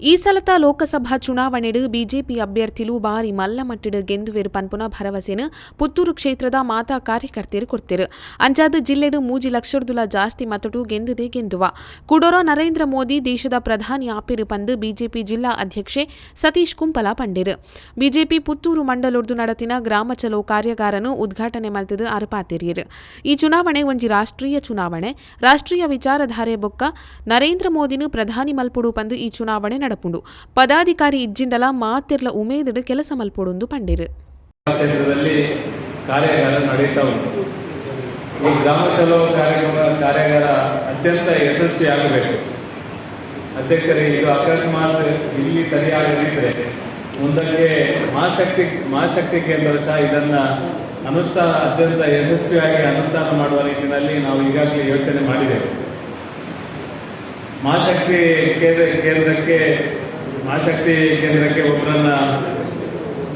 ಈ ಸಲತ ಲೋಕಸಭಾ ಚುನಾವಣೆಡು ಬಿಜೆಪಿ ಅಭ್ಯರ್ಥಿಲು ಬಾರಿ ಮಲ್ಲಮಟ್ಟಿಡು ಗೆಂದುವೆರು ಪನ್ಪುನ ಭರವಸೆನು ಪುತ್ತೂರು ಕ್ಷೇತ್ರದ ಮಾತಾ ಕಾರ್ಯಕರ್ತೆಯರು ಕೊಡ್ತಿರು. ಅಂಜಾದ ಜಿಲ್ಲೆಡು ಮೂಜಿ ಲಕ್ಷರ್ದುಲ ಜಾಸ್ತಿ ಮತಟು ಗೆಂದುದೇ ಗೆಂದುವ. ಕುಡೋರೋ ನರೇಂದ್ರ ಮೋದಿ ದೇಶದ ಪ್ರಧಾನಿ ಆಪಿರು ಪಂದು ಬಿಜೆಪಿ ಜಿಲ್ಲಾ ಅಧ್ಯಕ್ಷೆ ಸತೀಶ್ ಕುಂಪಲ ಪಂಡಿರು. ಬಿಜೆಪಿ ಪುತ್ತೂರು ಮಂಡಲೊರ್ದು ನಡತಿನ ಗ್ರಾಮ ಚಲೋ ಕಾರ್ಯಾಗಾರನು ಉದ್ಘಾಟನೆ ಮಲ್ತದು ಅರಪಾತಿರಿಯರು. ಈ ಚುನಾವಣೆ ಒಂಜಿ ರಾಷ್ಟ್ರೀಯ ಚುನಾವಣೆ. ರಾಷ್ಟ್ರೀಯ ವಿಚಾರಧಾರೆ ಬೊಕ್ಕ ನರೇಂದ್ರ ಮೋದಿನು ಪ್ರಧಾನಿ ಮಲ್ಪುಡು ಪಂದು ಈ ಚುನಾವಣೆ ನಡಪುಂಡು. ಪದಾಧಿಕಾರಿ ಇಜ್ಜಿಂಡಲ ಮಾತಿರ್ಲ ಉಮೇದಡು ಕೆಲಸ ಮಲ್ಪೊಡುಂದು ಪಂಡಿರು. ಕ್ಷೇತ್ರದಲ್ಲಿ ಕಾರ್ಯಾಗಾರ ನಡೀತಾ ಉಂಟು. ಈ ಗ್ರಾಮ ಚಲೋ ಕಾರ್ಯಕ್ರಮ ಕಾರ್ಯಾಗಾರ ಅತ್ಯಂತ ಯಶಸ್ವಿಯಾಗಬೇಕು ಅಧ್ಯಕ್ಷರೇ, ಇದು ಅಕಸ್ಮಾತ್ ಇಲ್ಲಿ ಸರಿಯಾಗದಿದ್ದರೆ ಮುಂದಕ್ಕೆ ಮಹಾಶಕ್ತಿ ಮಹಾಶಕ್ತಿ ಕೇಂದ್ರ ಸಹ ಇದನ್ನ ಅನುಷ್ಠಾನ, ಅತ್ಯಂತ ಯಶಸ್ವಿಯಾಗಿ ಅನುಷ್ಠಾನ ಮಾಡುವ ನಿಟ್ಟಿನಲ್ಲಿ ನಾವು ಈಗಾಗಲೇ ಯೋಚನೆ ಮಾಡಿದ್ದೇವೆ. ಮಹಾಶಕ್ತಿ ಕೇಂದ್ರ ಕೇಂದ್ರಕ್ಕೆ ಮಾಶಕ್ತಿ ಕೇಂದ್ರಕ್ಕೆ ಒಬ್ಬರನ್ನ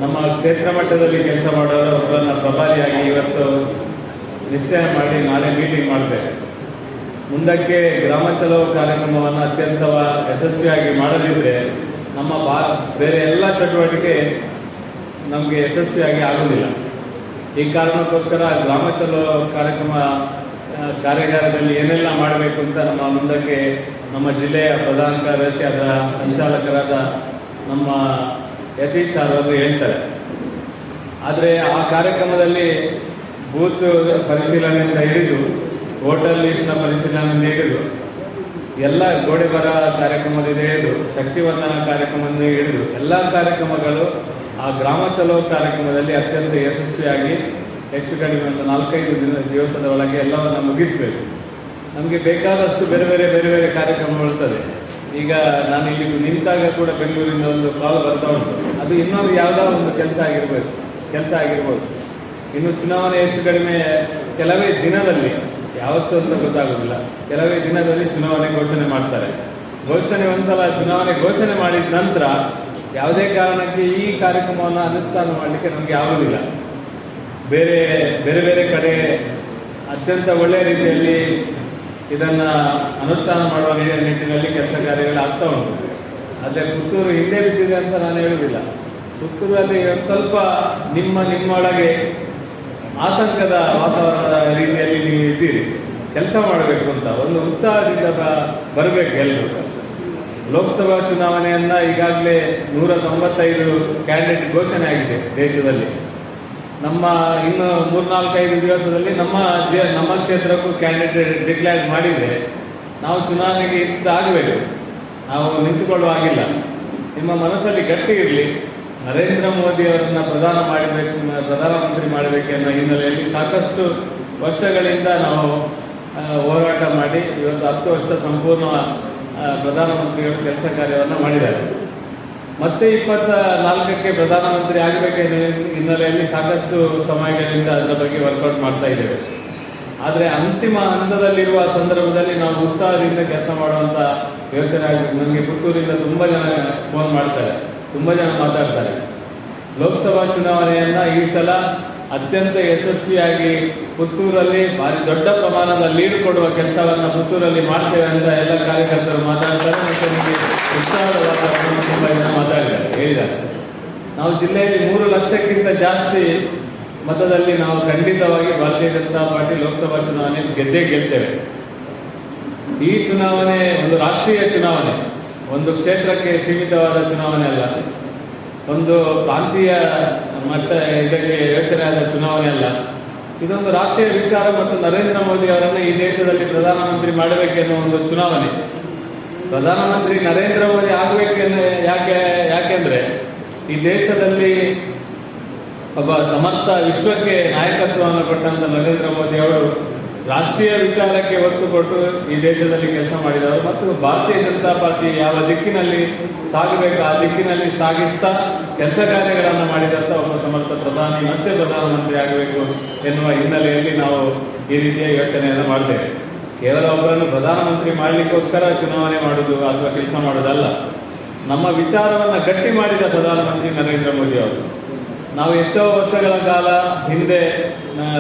ನಮ್ಮ ಕ್ಷೇತ್ರ ಮಟ್ಟದಲ್ಲಿ ಕೆಲಸ ಮಾಡೋರು ಒಬ್ಬರನ್ನ ಪ್ರಭಾರಿಯಾಗಿ ಇವತ್ತು ನಿಶ್ಚಯ ಮಾಡಿ ನಾಳೆ ಮೀಟಿಂಗ್ ಮಾಡಿದೆ ಮುಂದಕ್ಕೆ ಗ್ರಾಮ ಚಲೋ ಕಾರ್ಯಕ್ರಮವನ್ನು ಅತ್ಯಂತ ಯಶಸ್ವಿಯಾಗಿ ಮಾಡದಿದ್ರೆ ನಮ್ಮ ಬಾ ಬೇರೆ ಎಲ್ಲ ಚಟುವಟಿಕೆ ನಮಗೆ ಯಶಸ್ವಿಯಾಗಿ ಆಗುವುದಿಲ್ಲ. ಈ ಕಾರಣಕ್ಕೋಸ್ಕರ ಗ್ರಾಮ ಚಲೋ ಕಾರ್ಯಕ್ರಮ ಕಾರ್ಯಾಗಾರದಲ್ಲಿ ಏನೆಲ್ಲ ಮಾಡಬೇಕು ಅಂತ ನಮ್ಮ ಮುಂದಕ್ಕೆ ನಮ್ಮ ಜಿಲ್ಲೆಯ ಪ್ರಧಾನ ಕಾರ್ಯದರ್ಶಿ ಅದರ ಸಂಚಾಲಕರಾದ ನಮ್ಮ ಯತೀಶ್ ಅವರು ಹೇಳ್ತಾರೆ. ಆದರೆ ಆ ಕಾರ್ಯಕ್ರಮದಲ್ಲಿ ಬೂತ್ ಪರಿಶೀಲನೆಯಿಂದ ಹಿಡಿದು ಹೋಟೆಲ್ ಲಿಸ್ಟ್ನ ಪರಿಶೀಲನೆ ಹಿಡಿದು ಎಲ್ಲ ಗೋಡೆ ಬರ ಕಾರ್ಯಕ್ರಮದಿಂದ ಹಿಡಿದು ಶಕ್ತಿವರ್ಧನ ಕಾರ್ಯಕ್ರಮದಿಂದ ಹಿಡಿದು, ಎಲ್ಲ ಕಾರ್ಯಕ್ರಮಗಳು ಆ ಗ್ರಾಮ ಚಲೋ ಕಾರ್ಯಕ್ರಮದಲ್ಲಿ ಅತ್ಯಂತ ಯಶಸ್ವಿಯಾಗಿ ಹೆಚ್ಚು ಕಡಿಮೆ ಒಂದು ನಾಲ್ಕೈದು ದಿನ ದಿವಸದ ಒಳಗೆ ಎಲ್ಲವನ್ನು ಮುಗಿಸಬೇಕು. ನಮಗೆ ಬೇಕಾದಷ್ಟು ಬೇರೆ ಬೇರೆ ಬೇರೆ ಬೇರೆ ಕಾರ್ಯಕ್ರಮಗಳು ಇರ್ತದೆ ಈಗ ನಾನು ಇಲ್ಲಿ ನಿಂತಾಗ ಕೂಡ ಬೆಂಗಳೂರಿಂದ ಒಂದು ಕಾಲ್ ಬರ್ತಾ ಉಂಟು. ಅದು ಇನ್ನೊಂದು ಯಾವುದಾದ್ರು ಒಂದು ಕೆಲಸ ಆಗಿರ್ಬೋದು ಕೆಲಸ ಆಗಿರ್ಬೋದು. ಇನ್ನು ಚುನಾವಣೆ ಹೆಚ್ಚು ಕಡಿಮೆ ಕೆಲವೇ ದಿನದಲ್ಲಿ, ಯಾವತ್ತೂ ಅಂತ ಗೊತ್ತಾಗೋದಿಲ್ಲ. ಕೆಲವೇ ದಿನದಲ್ಲಿ ಚುನಾವಣೆ ಘೋಷಣೆ ಮಾಡ್ತಾರೆ. ಘೋಷಣೆ ಒಂದ್ಸಲ ಚುನಾವಣೆ ಘೋಷಣೆ ಮಾಡಿದ ನಂತರ ಯಾವುದೇ ಕಾರಣಕ್ಕೆ ಈ ಕಾರ್ಯಕ್ರಮವನ್ನು ಅನುಷ್ಠಾನ ಮಾಡಲಿಕ್ಕೆ ನಮಗೆ ಆಗುವುದಿಲ್ಲ ಬೇರೆ ಬೇರೆ ಬೇರೆ ಕಡೆ ಅತ್ಯಂತ ಒಳ್ಳೆಯ ರೀತಿಯಲ್ಲಿ ಇದನ್ನು ಅನುಷ್ಠಾನ ಮಾಡುವ ನಿಟ್ಟಿನಲ್ಲಿ ಕೆಲಸ ಕಾರ್ಯಗಳು ಆಗ್ತಾ ಉಂಟು. ಆದರೆ ಪುತ್ತೂರು ಹಿಂದೆ ಬಿದ್ದಿದೆ ಅಂತ ನಾನು ಹೇಳುವುದಿಲ್ಲ. ಪುತ್ತೂರಲ್ಲಿ ಸ್ವಲ್ಪ ನಿಮ್ಮ, ನಿಮ್ಮೊಳಗೆ ಆತಂಕದ ವಾತಾವರಣದ ರೀತಿಯಲ್ಲಿ ನೀವು ಇದ್ದೀರಿ. ಕೆಲಸ ಮಾಡಬೇಕು ಅಂತ, ಒಂದು ಉತ್ಸಾಹದಿಂದ ಬರಬೇಕು ಎಲ್ಲರೂ ಲೋಕಸಭಾ ಚುನಾವಣೆಯನ್ನ ಈಗಾಗಲೇ ನೂರ ತೊಂಬತ್ತೈದು ಕ್ಯಾಂಡಿಡೇಟ್ ಘೋಷಣೆ ಆಗಿದೆ ದೇಶದಲ್ಲಿ. ನಮ್ಮ ಇನ್ನು ಮೂರ್ನಾಲ್ಕೈದು ದಿವಸದಲ್ಲಿ ನಮ್ಮ ನಮ್ಮ ಕ್ಷೇತ್ರಕ್ಕೂ ಕ್ಯಾಂಡಿಡೇಟ್ ಡಿಕ್ಲೇರ್ ಮಾಡಿದರೆ ನಾವು ಚುನಾವಣೆಗೆ ಇದ್ದಾಗಬೇಕು. ನಾವು ನಿಂತುಕೊಳ್ಳುವ ಹಾಗಿಲ್ಲ. ನಿಮ್ಮ ಮನಸ್ಸಲ್ಲಿ ಗಟ್ಟಿ ಇರಲಿ. ನರೇಂದ್ರ ಮೋದಿ ಅವರನ್ನ ಪ್ರಧಾನ ಮಾಡಬೇಕು, ಪ್ರಧಾನಮಂತ್ರಿ ಮಾಡಬೇಕು ಅನ್ನೋ ಹಿನ್ನೆಲೆಯಲ್ಲಿ ಸಾಕಷ್ಟು ವರ್ಷಗಳಿಂದ ನಾವು ಹೋರಾಟ ಮಾಡಿ ಇವತ್ತು ಹತ್ತು ವರ್ಷ ಸಂಪೂರ್ಣ ಪ್ರಧಾನಮಂತ್ರಿಗಳು ಕೆಲಸ ಕಾರ್ಯವನ್ನು ಮಾಡಿದ್ದಾರೆ. ಮತ್ತೆ ಇಪ್ಪತ್ತ ನಾಲ್ಕಕ್ಕೆ ಪ್ರಧಾನಮಂತ್ರಿ ಆಗಬೇಕೆನ್ನುವ ಹಿನ್ನೆಲೆಯಲ್ಲಿ ಸಾಕಷ್ಟು ಸಮಯಗಳಿಂದ ಅದರ ಬಗ್ಗೆ ವರ್ಕೌಟ್ ಮಾಡ್ತಾ ಇದ್ದೇವೆ. ಆದರೆ ಅಂತಿಮ ಹಂತದಲ್ಲಿರುವ ಸಂದರ್ಭದಲ್ಲಿ ನಾವು ಉತ್ಸಾಹದಿಂದ ಕೆಲಸ ಮಾಡುವಂತ ಯೋಚನೆ ಆಗಬೇಕು ನನಗೆ ಪುತ್ತೂರಿಂದ ತುಂಬ ಜನ ಫೋನ್ ಮಾಡ್ತಾರೆ. ತುಂಬ ಜನ ಮಾತಾಡ್ತಾರೆ. ಲೋಕಸಭಾ ಚುನಾವಣೆಯನ್ನ ಈ ಸಲ ಅತ್ಯಂತ ಯಶಸ್ವಿಯಾಗಿ ಪುತ್ತೂರಲ್ಲಿ ಭಾರಿ ದೊಡ್ಡ ಪ್ರಮಾಣದ ಲೀಡ್ ಕೊಡುವ ಕೆಲಸವನ್ನು ಪುತ್ತೂರಲ್ಲಿ ಮಾಡ್ತೇವೆ ಅಂತ ಎಲ್ಲ ಕಾರ್ಯಕರ್ತರು ಮಾತಾಡ್ತಾರೆ. ಮತ್ತು ನಿಮಗೆ ಉತ್ಸಾಹದ ವಾತಾವರಣ ಮಾತಾಡಿದ್ದಾರೆ. ನಾವು ಜಿಲ್ಲೆಯಲ್ಲಿ ಮೂರು ಲಕ್ಷಕ್ಕಿಂತ ಜಾಸ್ತಿ ಮತದಲ್ಲಿ ನಾವು ಖಂಡಿತವಾಗಿ ಭಾರತೀಯ ಜನತಾ ಪಾರ್ಟಿ ಲೋಕಸಭಾ ಚುನಾವಣೆ ಗೆದ್ದೇ ಗೆಲ್ತೇವೆ. ಈ ಚುನಾವಣೆ ಒಂದು ರಾಷ್ಟ್ರೀಯ ಚುನಾವಣೆ. ಒಂದು ಕ್ಷೇತ್ರಕ್ಕೆ ಸೀಮಿತವಾದ ಚುನಾವಣೆ ಅಲ್ಲ. ಒಂದು ಪ್ರಾಂತೀಯ ಮಟ್ಟ ಇದಕ್ಕೆ ಯೋಚನೆ ಆದ ಚುನಾವಣೆ ಅಲ್ಲ. ಇದೊಂದು ರಾಷ್ಟ್ರೀಯ ವಿಚಾರ ಮತ್ತು ನರೇಂದ್ರ ಮೋದಿ ಅವರನ್ನು ಈ ದೇಶದಲ್ಲಿ ಪ್ರಧಾನಮಂತ್ರಿ ಮಾಡಬೇಕೆನ್ನುವ ಒಂದು ಚುನಾವಣೆ. ಪ್ರಧಾನಮಂತ್ರಿ ನರೇಂದ್ರ ಮೋದಿ ಆಗಬೇಕೆಂದ್ರೆ ಯಾಕೆ, ಯಾಕೆಂದ್ರೆ ಈ ದೇಶದಲ್ಲಿ ಒಬ್ಬ ಸಮರ್ಥ ವಿಶ್ವಕ್ಕೆ ನಾಯಕತ್ವವನ್ನು ಕೊಟ್ಟಂತ ನರೇಂದ್ರ ಮೋದಿ ಅವರು ರಾಷ್ಟ್ರೀಯ ವಿಚಾರಕ್ಕೆ ಒತ್ತು ಕೊಟ್ಟು ಈ ದೇಶದಲ್ಲಿ ಕೆಲಸ ಮಾಡಿದವರು ಮತ್ತು ಭಾರತೀಯ ಜನತಾ ಪಾರ್ಟಿ ಯಾವ ದಿಕ್ಕಿನಲ್ಲಿ ಸಾಗಬೇಕು, ಆ ದಿಕ್ಕಿನಲ್ಲಿ ಸಾಗಿಸ್ತಾ ಕೆಲಸ ಕಾರ್ಯಗಳನ್ನು ಮಾಡಿದಂಥ ಒಬ್ಬ ಸಮರ್ಥ ಪ್ರಧಾನಿ ಮತ್ತೆ ಪ್ರಧಾನಮಂತ್ರಿ ಆಗಬೇಕು ಎನ್ನುವ ಹಿನ್ನೆಲೆಯಲ್ಲಿ ನಾವು ಈ ರೀತಿಯ ಯೋಚನೆಯನ್ನು ಮಾಡ್ತೇವೆ. ಕೇವಲ ಒಬ್ಬರನ್ನು ಪ್ರಧಾನಮಂತ್ರಿ ಮಾಡಲಿಕ್ಕೋಸ್ಕರ ಚುನಾವಣೆ ಮಾಡುವುದು ಅಥವಾ ಕೆಲಸ ಮಾಡೋದಲ್ಲ. ನಮ್ಮ ವಿಚಾರವನ್ನು ಗಟ್ಟಿ ಮಾಡಿದ ಪ್ರಧಾನಮಂತ್ರಿ ನರೇಂದ್ರ ಮೋದಿ ಅವರು. ನಾವು ಎಷ್ಟೋ ವರ್ಷಗಳ ಕಾಲ ಹಿಂದೆ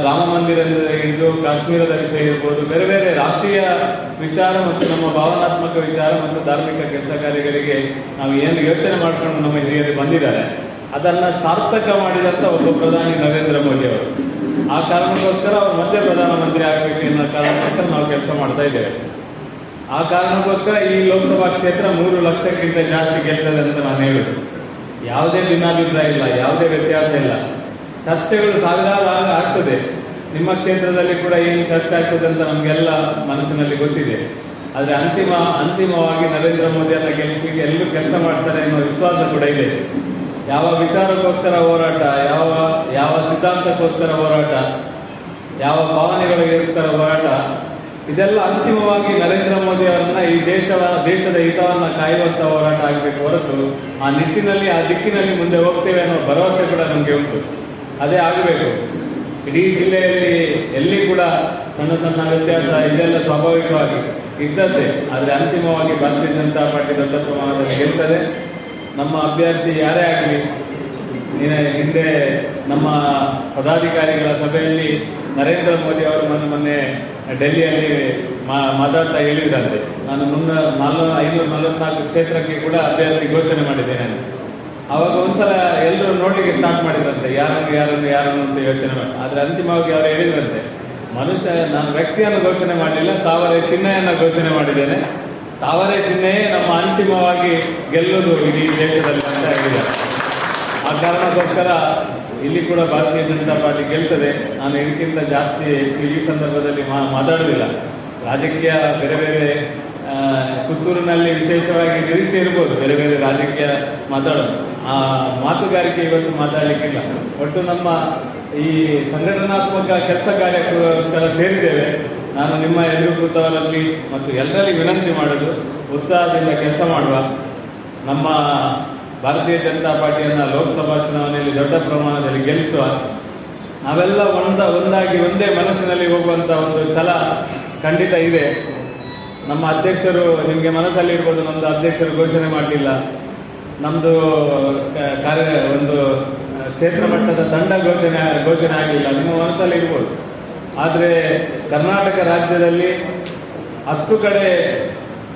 ರಾಮ ಮಂದಿರದಿಂದ ಹಿಡಿದು ಕಾಶ್ಮೀರದ ವಿಷಯ ಇರ್ಬೋದು ಬೇರೆ ಬೇರೆ ರಾಷ್ಟ್ರೀಯ ವಿಚಾರ ಮತ್ತು ನಮ್ಮ ಭಾವನಾತ್ಮಕ ವಿಚಾರ ಮತ್ತು ಧಾರ್ಮಿಕ ಕೆಲಸ ಕಾರ್ಯಗಳಿಗೆ ನಾವು ಏನು ಯೋಚನೆ ಮಾಡಿಕೊಂಡು ನಮ್ಮ ಹಿರಿಯರು ಬಂದಿದ್ದಾರೆ, ಅದನ್ನ ಸಾರ್ಥಕ ಮಾಡಿದಂತ ಒಬ್ಬ ಪ್ರಧಾನಿ ನರೇಂದ್ರ ಮೋದಿ ಅವರು. ಆ ಕಾರಣಕ್ಕೋಸ್ಕರ ಅವರು ಮತ್ತೆ ಪ್ರಧಾನಮಂತ್ರಿ ಆಗಬೇಕು ಎನ್ನುವ ಕಾರಣಕ್ಕೋಸ್ಕರ ನಾವು ಕೆಲಸ ಮಾಡ್ತಾ ಇದ್ದೇವೆ. ಆ ಕಾರಣಕ್ಕೋಸ್ಕರ ಈ ಲೋಕಸಭಾ ಕ್ಷೇತ್ರ ಮೂರು ಲಕ್ಷಕ್ಕಿಂತ ಜಾಸ್ತಿ ಗೆಲ್ತದೆ ಅಂತ ನಾನು ಹೇಳುದು. ಯಾವುದೇ ಭಿನ್ನಾಭಿಪ್ರಾಯ ಇಲ್ಲ, ಯಾವುದೇ ವ್ಯತ್ಯಾಸ ಇಲ್ಲ. ಚರ್ಚೆಗಳು ಸಾವಿರಾರು ಆಗ ಆಗ್ತದೆ. ನಿಮ್ಮ ಕ್ಷೇತ್ರದಲ್ಲಿ ಕೂಡ ಏನು ಚರ್ಚೆ ಆಗ್ತದೆ ಅಂತ ನಮಗೆಲ್ಲ ಮನಸ್ಸಿನಲ್ಲಿ ಗೊತ್ತಿದೆ. ಆದರೆ ಅಂತಿಮ, ಅಂತಿಮವಾಗಿ ನರೇಂದ್ರ ಅಲ್ಲ ಗೆಲ್ಲಿಸಲಿಕ್ಕೆ ಎಲ್ಲೂ ಕೆಲಸ ಮಾಡ್ತಾರೆ ಎನ್ನುವ ವಿಶ್ವಾಸ ಕೂಡ ಇದೆ. ಯಾವ ವಿಚಾರಕ್ಕೋಸ್ಕರ ಹೋರಾಟ, ಯಾವ ಯಾವ ಸಿದ್ಧಾಂತಕ್ಕೋಸ್ಕರ ಹೋರಾಟ, ಯಾವ ಭಾವನೆಗಳಿಗೋಸ್ಕರ ಹೋರಾಟ, ಇದೆಲ್ಲ ಅಂತಿಮವಾಗಿ ನರೇಂದ್ರ ಮೋದಿ ಅವರನ್ನ ಈ ದೇಶದ ಹಿತವನ್ನ ಕಾಯುವಂತ ಹೋರಾಟ ಆಗಬೇಕು ಹೊರತು ಆ ನಿಟ್ಟಿನಲ್ಲಿ, ಆ ದಿಕ್ಕಿನಲ್ಲಿ ಮುಂದೆ ಹೋಗ್ತೇವೆ ಅನ್ನೋ ಭರವಸೆ ಕೂಡ ನಮಗೆ ಉಂಟು. ಅದೇ ಆಗಬೇಕು. ಇಡೀ ಜಿಲ್ಲೆಯಲ್ಲಿ ಎಲ್ಲಿ ಕೂಡ ಸಣ್ಣ ಸಣ್ಣ ವ್ಯತ್ಯಾಸ ಇದೆಲ್ಲ ಸ್ವಾಭಾವಿಕವಾಗಿ ಇದ್ದದ್ದೇ. ಆದರೆ ಅಂತಿಮವಾಗಿ ಭಾರತೀಯ ಜನತಾ ಪಾರ್ಟಿ ದೊಡ್ಡ ಪ್ರಮಾಣದಲ್ಲಿ ಗೆಲ್ತದೆ ನಮ್ಮ ಅಭ್ಯರ್ಥಿ ಯಾರೇ ಆಗಲಿ ಹಿಂದೆ ನಮ್ಮ ಪದಾಧಿಕಾರಿಗಳ ಸಭೆಯಲ್ಲಿ ನರೇಂದ್ರ ಮೋದಿ ಅವರು ಮೊನ್ನೆ ಮೊನ್ನೆ ಡೆಲ್ಲಿಯಲ್ಲಿ ಮಾತಾಡ್ತಾ ಹೇಳಿದ್ರಂತೆ. ನಾನು ಮುನ್ನ ನಾಲ್ಕು ಐನೂರ ನಲವತ್ನಾಲ್ಕು ಕ್ಷೇತ್ರಕ್ಕೆ ಕೂಡ ಅಭ್ಯರ್ಥಿ ಘೋಷಣೆ ಮಾಡಿದ್ದೇನೆ. ಅವಾಗ ಒಂದ್ಸಲ ಎಲ್ಲರೂ ನೋಡ್ಲಿಕ್ಕೆ ಸ್ಟಾರ್ಟ್ ಮಾಡಿದ್ರಂತೆ. ಯಾರನ್ನು ಯಾರನ್ನು ಯಾರನ್ನು ಅಂತ ಯೋಚನೆ ಮಾಡಿ. ಆದ್ರೆ ಅಂತಿಮವಾಗಿ ಅವರು ಹೇಳಿದ್ರಂತೆ, ಮನುಷ್ಯ, ನಾನು ವ್ಯಕ್ತಿಯನ್ನು ಘೋಷಣೆ ಮಾಡಲಿಲ್ಲ, ತಾವರೆ ಚಿಹ್ನೆಯನ್ನು ಘೋಷಣೆ ಮಾಡಿದ್ದೇನೆ. ತಾವರೆ ಚಿಹ್ನೆಯೇ ನಮ್ಮ ಅಂತಿಮವಾಗಿ ಗೆಲ್ಲುವುದು ಇಡೀ ದೇಶದಲ್ಲಿ ಅಂತ ಹೇಳಿದೆ ಆ ಕಾರಣಕ್ಕೋಸ್ಕರ ಇಲ್ಲಿ ಕೂಡ ಭಾರತೀಯ ಜನತಾ ಪಾರ್ಟಿ ಗೆಲ್ತದೆ. ನಾನು ಇದಕ್ಕಿಂತ ಜಾಸ್ತಿ ಈ ಸಂದರ್ಭದಲ್ಲಿ ಮಾ ಮಾತಾಡುವುದಿಲ್ಲ ರಾಜಕೀಯ ಬೇರೆ ಬೇರೆ ಪುತ್ತೂರಿನಲ್ಲಿ ವಿಶೇಷವಾಗಿ ನಿರೀಕ್ಷೆ ಇರ್ಬೋದು ಬೇರೆ ಬೇರೆ ರಾಜಕೀಯ ಮಾತಾಡೋದು ಆ ಮಾತುಗಾರಿಕೆ ಇವತ್ತು ಮಾತಾಡಲಿಕ್ಕಿಲ್ಲ. ಒಟ್ಟು ನಮ್ಮ ಈ ಸಂಘಟನಾತ್ಮಕ ಕೆಲಸ ಕಾರ್ಯಕ್ಕೋಸ್ಕರ ಸೇರಿದ್ದೇವೆ. ನಾನು ನಿಮ್ಮ ಎದುರು ಕೂತವರಲ್ಲಿ ಮತ್ತು ಎಲ್ಲರಲ್ಲಿ ವಿನಂತಿ ಮಾಡೋದು, ಉತ್ಸಾಹದಿಂದ ಕೆಲಸ ಮಾಡುವ ನಮ್ಮ ಭಾರತೀಯ ಜನತಾ ಪಾರ್ಟಿಯನ್ನ ಲೋಕಸಭಾ ಚುನಾವಣೆಯಲ್ಲಿ ದೊಡ್ಡ ಪ್ರಮಾಣದಲ್ಲಿ ಗೆಲ್ಲಿಸುವ ನಾವೆಲ್ಲ ಒಂದ, ಒಂದಾಗಿ ಒಂದೇ ಮನಸ್ಸಿನಲ್ಲಿ ಹೋಗುವಂತ ಒಂದು ಛಲ ಖಂಡಿತ ಇದೆ. ನಮ್ಮ ಅಧ್ಯಕ್ಷರು ನಿಮಗೆ ಮನಸ್ಸಲ್ಲಿ ಇರ್ಬೋದು, ನಮ್ದು ಅಧ್ಯಕ್ಷರು ಘೋಷಣೆ ಮಾಡಲಿಲ್ಲ. ನಮ್ದು ಕಾರ್ಯ, ಒಂದು ಕ್ಷೇತ್ರ ಮಟ್ಟದ ತಂಡ ಘೋಷಣೆ ಘೋಷಣೆ ಆಗಿಲ್ಲ ನಿಮ್ಮ ಮನಸ್ಸಲ್ಲಿ ಇರ್ಬೋದು. ಆದರೆ ಕರ್ನಾಟಕ ರಾಜ್ಯದಲ್ಲಿ ಹತ್ತು ಕಡೆ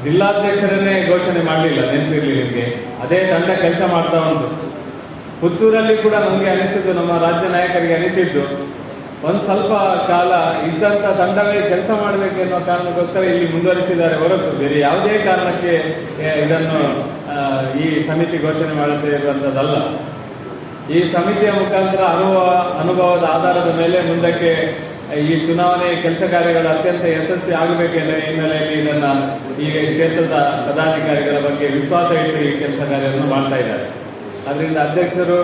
ಜಿಲ್ಲಾಧ್ಯಕ್ಷರನ್ನೇ ಘೋಷಣೆ ಮಾಡಲಿಲ್ಲ, ನೆನಪಿರ್ಲಿ ನಿಮಗೆ. ಅದೇ ತಂಡ ಕೆಲಸ ಮಾಡ್ತಾ ಉಂಟು. ಪುತ್ತೂರಲ್ಲಿ ಕೂಡ ನಮಗೆ ಅನಿಸಿದ್ದು, ನಮ್ಮ ರಾಜ್ಯ ನಾಯಕರಿಗೆ ಅನಿಸಿದ್ದು, ಒಂದು ಸ್ವಲ್ಪ ಕಾಲ ಇದ್ದಂಥ ತಂಡಗಳಿಗೆ ಕೆಲಸ ಮಾಡಬೇಕು ಎನ್ನುವ ಕಾರಣಕ್ಕೋಸ್ಕರ ಇಲ್ಲಿ ಮುಂದುವರಿಸಿದ್ದಾರೆ ಹೊರತು. ಬೇರೆ ಯಾವುದೇ ಕಾರಣಕ್ಕೆ ಇದನ್ನು ಈ ಸಮಿತಿ ಘೋಷಣೆ ಮಾಡುತ್ತೆ ಇರುವಂಥದ್ದಲ್ಲ ಈ ಸಮಿತಿಯ ಮುಖಾಂತರ ಅನುಭವ, ಅನುಭವದ ಆಧಾರದ ಮೇಲೆ ಮುಂದಕ್ಕೆ, ಈ ಚುನಾವಣೆ ಕೆಲಸ ಕಾರ್ಯಗಳು ಅತ್ಯಂತ ಯಶಸ್ವಿ ಆಗಬೇಕೆಂಬ ಹಿನ್ನೆಲೆಯಲ್ಲಿ ಇದನ್ನ ಈ ಕ್ಷೇತ್ರದ ಪದಾಧಿಕಾರಿಗಳ ಬಗ್ಗೆ ವಿಶ್ವಾಸ ಇಟ್ಟು ಈ ಕೆಲಸ ಕಾರ್ಯವನ್ನು ಮಾಡ್ತಾ ಇದ್ದಾರೆ. ಅದರಿಂದ ಅಧ್ಯಕ್ಷರು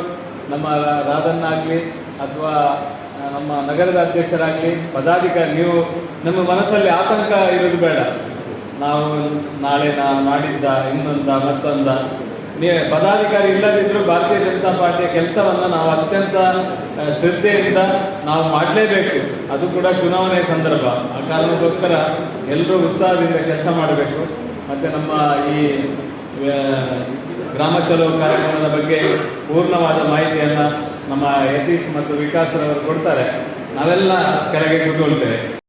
ನಮ್ಮ ರಾಧನ್ನಾಗ್ಲಿ ಅಥವಾ ನಮ್ಮ ನಗರದ ಅಧ್ಯಕ್ಷರಾಗಲಿ, ಪದಾಧಿಕಾರಿ, ನೀವು ನಮ್ಮ ಮನಸ್ಸಲ್ಲಿ ಆತಂಕ ಇರೋದು ಬೇಡ. ನಾವು ನಾಳೆ ನಾ ಮಾಡಿದ್ದ ಇನ್ನೊಂದ, ಮತ್ತೊಂದ. ನೀವು ಪದಾಧಿಕಾರಿ ಇಲ್ಲದಿದ್ದರೂ ಭಾರತೀಯ ಜನತಾ ಪಾರ್ಟಿಯ ಕೆಲಸವನ್ನು ನಾವು ಅತ್ಯಂತ ಶ್ರದ್ಧೆಯಿಂದ ನಾವು ಮಾಡಲೇಬೇಕು. ಅದು ಕೂಡ ಚುನಾವಣೆ ಸಂದರ್ಭ. ಆ ಕಾರಣಕ್ಕೋಸ್ಕರ ಎಲ್ಲರೂ ಉತ್ಸಾಹದಿಂದ ಕೆಲಸ ಮಾಡಬೇಕು. ಮತ್ತು ನಮ್ಮ ಈ ಗ್ರಾಮ ಚಲೋ ಕಾರ್ಯಕ್ರಮದ ಬಗ್ಗೆ ಪೂರ್ಣವಾದ ಮಾಹಿತಿಯನ್ನು ನಮ್ಮ ಯತೀಶ್ ಮತ್ತು ವಿಕಾಸ್ ಅವರು ಕೊಡ್ತಾರೆ. ನಾವೆಲ್ಲ ಕೆಳಗೆ ಕೂತ್ಕೊಳ್ತೇವೆ.